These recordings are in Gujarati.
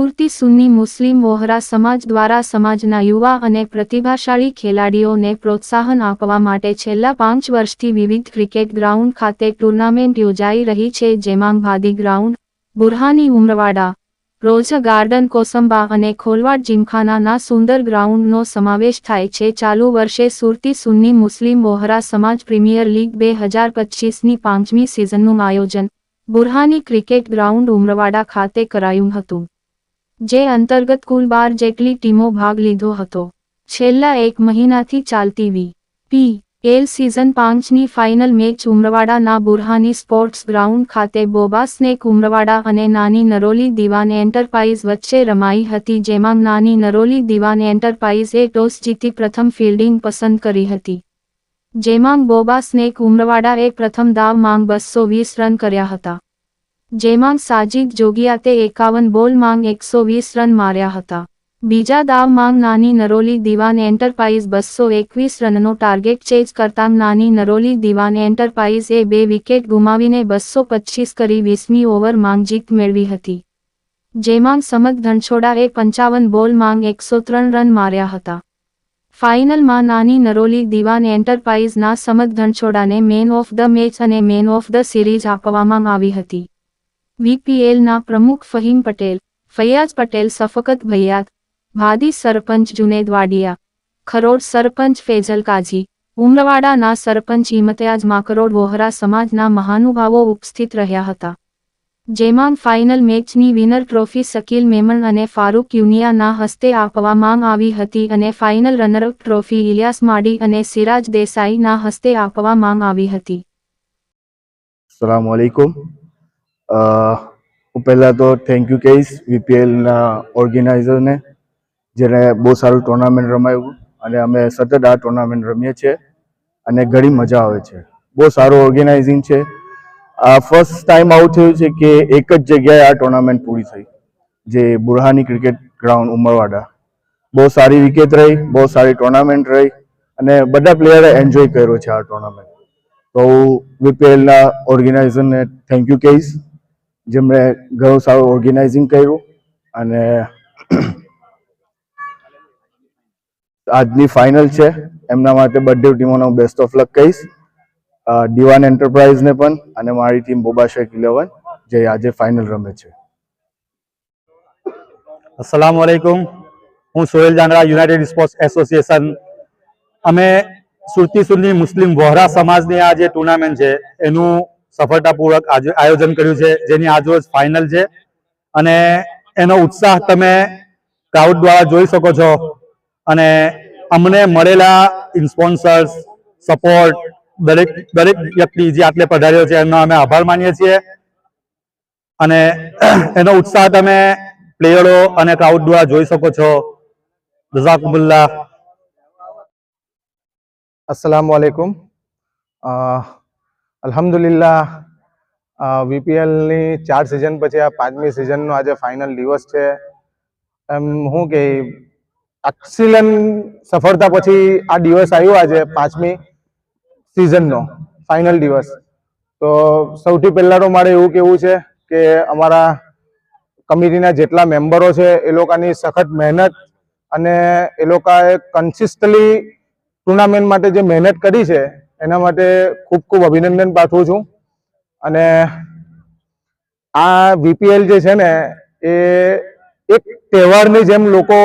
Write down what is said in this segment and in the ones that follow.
સુરતી સુન્ની મુસ્લિમ વોહરા સમાજ દ્વારા સમાજના યુવા અને પ્રતિભાશાળી ખેલાડીઓને પ્રોત્સાહન આપવા માટે છેલ્લા પાંચ વર્ષથી વિવિધ ક્રિકેટ ગ્રાઉન્ડ ખાતે ટુર્નામેન્ટ યોજાઈ રહી છે, જેમાં Bhadi ground, Burhani Umarwada rose garden Kosamba અને ખોલવાડ જીમખાનાના સુંદર ગ્રાઉન્ડનો સમાવેશ થાય છે. ચાલુ વર્ષે સુરતી સુન્ની મુસ્લિમ વોહરા સમાજ પ્રીમિયર લીગ બે હજાર પચીસની પાંચમી સિઝનનું આયોજન બુરહાની ક્રિકેટ ગ્રાઉન્ડ ઉમરવાડા ખાતે કરાયું હતું. જે અંતર્ગત કુલ બાર જેટલી ટીમો ભાગ લીધો હતો. છેલ્લા એક મહિનાથી ચાલતી વી. પી. એલ સિઝન પાંચની ફાઇનલ મેચ ઉમરવાડાના બુરહાની સ્પોર્ટ્સ ગ્રાઉન્ડ ખાતે બોબા સ્નેક ઉમરવાડા અને નાની નરોલી દિવાન એન્ટરપ્રાઇઝ વચ્ચે રમાઈ હતી, જેમાં નાની નરોલી દિવાન એન્ટરપ્રાઇઝે ટોસ જીતી પ્રથમ ફિલ્ડિંગ પસંદ કરી હતી. જેમાં બોબા સ્નેક ઉમરવાડાએ પ્રથમ દાવ માંગ બસો વીસ રન કર્યા હતા. જેમાં સાજિદ જોગિયાતે એકાવન બોલ માંગ એકસો વીસ રન માર્યા હતા. બીજા દાવ માંગ નાની નરોલી દિવાન એન્ટરપ્રાઇઝ બસો એકવીસ રનનો ટાર્ગેટ ચેઝ કરતાં નાની નરોલી દિવાન એન્ટરપ્રાઇઝે બે વિકેટ ગુમાવીને બસો પચ્ચીસ કરી વીસમી ઓવર માંગ જીત મેળવી હતી. જેમાં સમત ધનછોડાએ પંચાવન બોલ માંગ એકસો ત્રણ રન માર્યા હતા. ફાઇનલમાં નાની નરોલી દિવાન એન્ટરપ્રાઇઝના સમત ધનછોડાને મેન ઓફ ધ મેચ અને મેન ઓફ ધ સિરીઝ આપવામાં આવી હતી. વીપીએલના પ્રમુખ ફહીમ પટેલ ફૈયાજ પટેલ, સફકત ભૈયાત, ભાદી સરપંચ જુનેદ વાડિયા, ખરોડ સરપંચ ફેજલ કાજી ઉમરવાડાના સરપંચ ઇમતિયાજ માકરોડ વોહરા સમાજના મહાનુભાવો ઉપસ્થિત રહ્યા હતા. જેમાં ફાઇનલ મેચની વિનર ટ્રોફી શકીલ મેમણ અને ફારૂક યુનિયાના હસ્તે આપવામાં આવી હતી અને ફાઇનલ રનરઅપ ટ્રોફી ઇલિયાસ માડી અને સિરાજ દેસાઈના હસ્તે આપવામાં આવી હતી. સલામ હું પહેલાં તો થેન્ક યુ કહીશ વીપીએલના ઓર્ગેનાઇઝરને જેને બહુ સારું ટુર્નામેન્ટ રમાયું અને અમે સતત આ ટુર્નામેન્ટ રમીએ છીએ અને ઘણી મજા આવે છે. બહુ સારું ઓર્ગેનાઇઝિંગ છે. આ ફર્સ્ટ ટાઈમ આવું થયું છે કે એક જ જગ્યાએ આ ટુર્નામેન્ટ પૂરી થઈ, જે બુરહાની ક્રિકેટ ગ્રાઉન્ડ ઉમરવાડા. બહુ સારી વિકેટ રહી, બહુ સારી ટુર્નામેન્ટ રહી અને બધા પ્લેયરે એન્જોય કર્યો છે આ ટુર્નામેન્ટ તો હું વીપીએલના ઓર્ગેનાઇઝરને થેન્ક યુ કહીશ. જેમણે ઘણું સારું ઓર્ગેનાઇઝિંગ કર્યું અને આજની ફાઇનલ છે. એમના માટે બધે ટીમોનો બેસ્ટ ઓફ લક કહીશ. દિવાન એન્ટરપ્રાઇઝને પણ અને મારી ટીમ બોબા શેખ ઇલેવન, જે આજે ફાઇનલ રમે છે. અસલામ વાલેકુમ હું Sohail Janra united sports association અમે સુરતી સુરની મુસ્લિમ વોહરા સમાજની આ જે ટુર્નામેન્ટ છે, એનું સફળતાપૂર્વક આયોજન કર્યું છે, જેની આજરોજ ફાઇનલ છે. અને એનો ઉત્સાહ તમે ક્રાઉડ દ્વારા જોઈ શકો છો. અને અમને મળેલા ઇન્સ્પોન્સર્સ સપોર્ટ દરેક દરેક વ્યક્તિ જે આટલે પધાર્યો છે, એનો અમે આભાર માનીએ છીએ. અને એનો ઉત્સાહ તમે પ્લેયરો અને ક્રાઉડ દ્વારા જોઈ શકો છો. જઝાકુબુલ્લા અસલામ વાલેકુમ અલ્હમ્દુલિલ્લાહ વીપીએલની ચાર સિઝન પછી આ પાંચમી સિઝનનો આજે ફાઇનલ દિવસ છે. એમ હું કે એક્સિલન સફળતા પછી આ દિવસ આવ્યો આજે પાંચમી સિઝનનો ફાઇનલ દિવસ. તો સૌથી પહેલાં તો મારે એવું કેવું છે કે અમારા કમિટીના જેટલા મેમ્બરો છે એ લોકોની સખત મહેનત અને એ લોકોએ કન્સિસ્ટલી ટુર્નામેન્ટ માટે જે મહેનત કરી છે એના માટે ખૂબ ખૂબ અભિનંદન પાઠવું છું. અને આ વીપીએલ જે છે ને, એ એક તહેવારની જેમ લોકો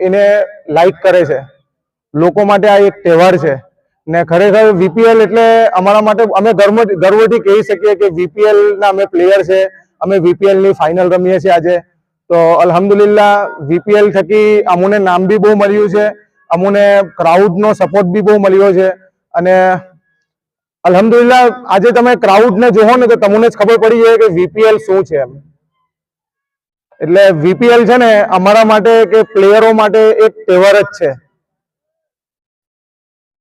એને લાઈક કરે છે. લોકો માટે આ એક તહેવાર છે. ને ખરેખર વીપીએલ એટલે અમારા માટે, અમે ગર્વ ગર્વથી કહી શકીએ કે વીપીએલના અમે પ્લેયર છે. અમે વીપીએલની ફાઇનલ રમીએ છીએ આજે. તો અલ્હમ્દુલિલ્લાહ વીપીએલ થકી અમુને નામ બી બહુ મળ્યું છે. અમુને ક્રાઉડનો સપોર્ટ બી બહુ મળ્યો છે. અને અલ્હમ્દુલિલ્લાહ, આજે તમે ક્રાઉડ ને જોવો ને તો તમને જ ખબર પડી જાય કે વીપીએલ શું છે એમ. એટલે વીપીએલ છે ને અમારા માટે કે પ્લેયરો માટે એક તહેવાર જ છે.